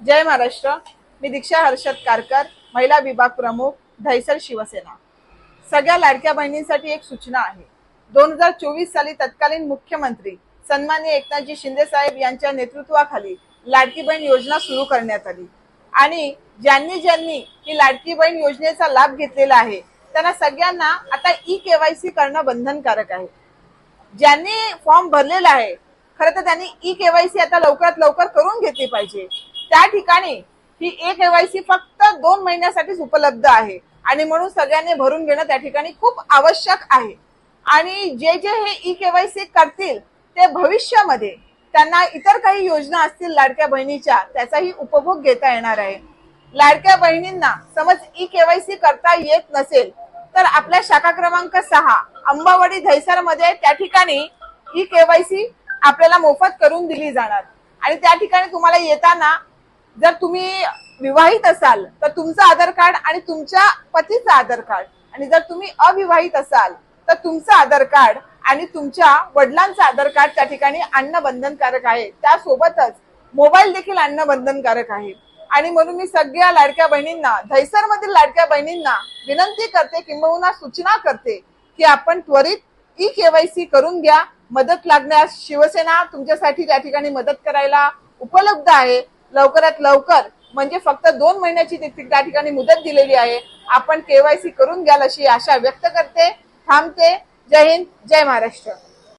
जय महाराष्ट्र. मी दीक्षा हर्षद कारकर महिला विभाग प्रमुख दहिसर शिवसेना. सगळ्या लाडक्या बहिणींसाठी एक सूचना आहे. दोन हजार चोवीस साली तत्कालीन मुख्यमंत्री सन्मान्य एकनाथजी शिंदे साहेब यांच्या नेतृत्वाखाली लाडकी बहीण योजना सुरू करण्यात आली. आणि ज्यांनी ज्यांनी ही लाडकी बहीण योजनेचा लाभ घेतलेला आहे त्यांना सगळ्यांना आता ई केवायसी करणं बंधनकारक आहे. ज्यांनी फॉर्म भरलेला आहे खरं तर त्यांनी ई केवायसी आता लवकरात लवकर करून घेतली पाहिजे. त्या ठिकाणी ही ए केवायसी फक्त दोन महिन्यासाठीच उपलब्ध आहे. आणि म्हणून सगळ्यांनी भरून घेणं त्या ठिकाणी खूप आवश्यक आहे. आणि जे जे हे ई केवायसी करतील ते भविष्यामध्ये त्यांना इतर काही योजना असतील लाडक्या बहिणीच्या त्याचाही उपभोग घेता येणार आहे. लाडक्या बहिणींना समज ई केवायसी करता येत नसेल तर आपल्या शाखा क्रमांक सहा अंबावडी धैसरमध्ये त्या ठिकाणी ई केवायसी आपल्याला मोफत करून दिली जाणार. आणि त्या ठिकाणी तुम्हाला येताना जर तुम्ही विवाहित असाल तर तुमचं आधार कार्ड आणि तुमच्या पतीचं आधार कार्ड. आणि जर तुम्ही अविवाहित असाल तर तुमचं आधार कार्ड आणि तुमच्या वडिलांचं आधार कार्ड त्या ठिकाणी आणणं बंधनकारक आहे. त्यासोबतच मोबाईल देखील आणणं बंधनकारक आहे. आणि म्हणून मी सगळ्या लाडक्या बहिणींना धैसरमधील मधील लाडक्या बहिणींना विनंती करते किंबहुना सूचना करते की आपण त्वरित ई केवायसी करून घ्या. मदत लागण्यास शिवसेना तुमच्यासाठी त्या ठिकाणी मदत करायला उपलब्ध आहे. लवकरात लवकर म्हणजे फक्त दोन महिन्याची त्या ठिकाणी मुदत दिलेली आहे. आपण केवायसी करून घ्याल अशी आशा व्यक्त करते. थांबते. जय हिंद. जय महाराष्ट्र.